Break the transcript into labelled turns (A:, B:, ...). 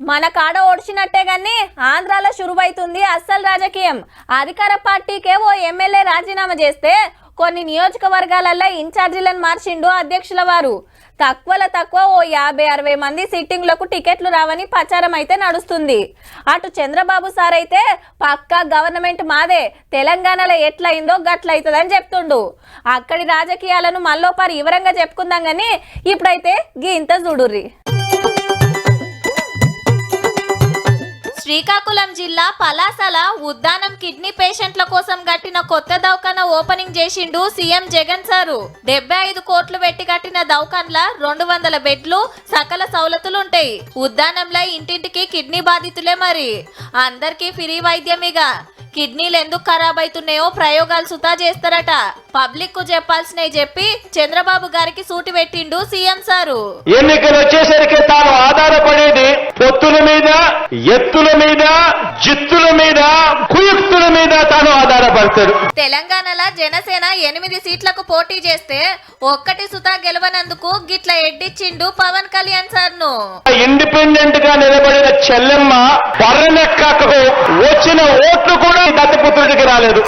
A: మన కాడ ఓడిచినట్టే గాని ఆంధ్రాలో శురువైతుంది అస్సలు రాజకీయం. అధికార పార్టీకే ఓ ఎమ్మెల్యే రాజీనామా చేస్తే కొన్ని నియోజకవర్గాలలో ఇన్ఛార్జీలను మార్చిండు అధ్యక్షుల వారు. తక్కువలో తక్కువ ఓ యాభై అరవై మంది సిట్టింగ్లకు టికెట్లు రావని ప్రచారం అయితే నడుస్తుంది. అటు చంద్రబాబు సార్ అయితే పక్కా గవర్నమెంట్ మాదే తెలంగాణలో ఎట్లయిందో గట్లయితుందని చెప్తుండు. అక్కడి రాజకీయాలను మల్లోపారి వివరంగా చెప్పుకుందాం గానీ ఇప్పుడైతే గీ ఇంత చూడుర్రి. శ్రీకాకుళం జిల్లా పలాసల ఉద్దానం కిడ్నీ పేషెంట్ల కోసం కట్టిన కొత్త దవాఖాన ఓపెనింగ్ చేసిండు సీఎం జగన్ సారు. డెబ్బై ఐదు కోట్లు పెట్టి కట్టిన దవాఖాన్ల రెండు వందల బెడ్లు సకల సౌలతులు ఉంటాయి ఉద్దానంలో ఇంటింటికి కిడ్నీ బాధితులే మరి. అందరికీ ఫ్రీ వైద్యమిగా. కిడ్నీలు ఎందుకు ఖరాబ్ అవుతున్నాయో ప్రయోగాలు సుతా చేస్తారట. పబ్లిక్కు చెప్పాల్సినవి చెప్పి చంద్రబాబు గారికి సూటి పెట్టిండు సీఎం సారు.
B: ఎన్నికలు వచ్చేసరికి తాను ఎత్తుల మీద జిత్తుల మీద కుయుక్తుల మీద తాను ఆధారపడతాడు.
A: తెలంగాణలో జనసేన ఎనిమిది సీట్లకు పోటీ చేస్తే ఒక్కటి సుతా గెలవనందుకు గిట్ల ఎడ్డిచ్చిండు పవన్ కళ్యాణ్ సార్ను.
B: ఇండిపెండెంట్గా నిలబడిన చెల్లెమ్మ పర్రనెక్కకు వచ్చిన ఓట్లు కూడా దత్తపుత్రుడికి రాలేదు.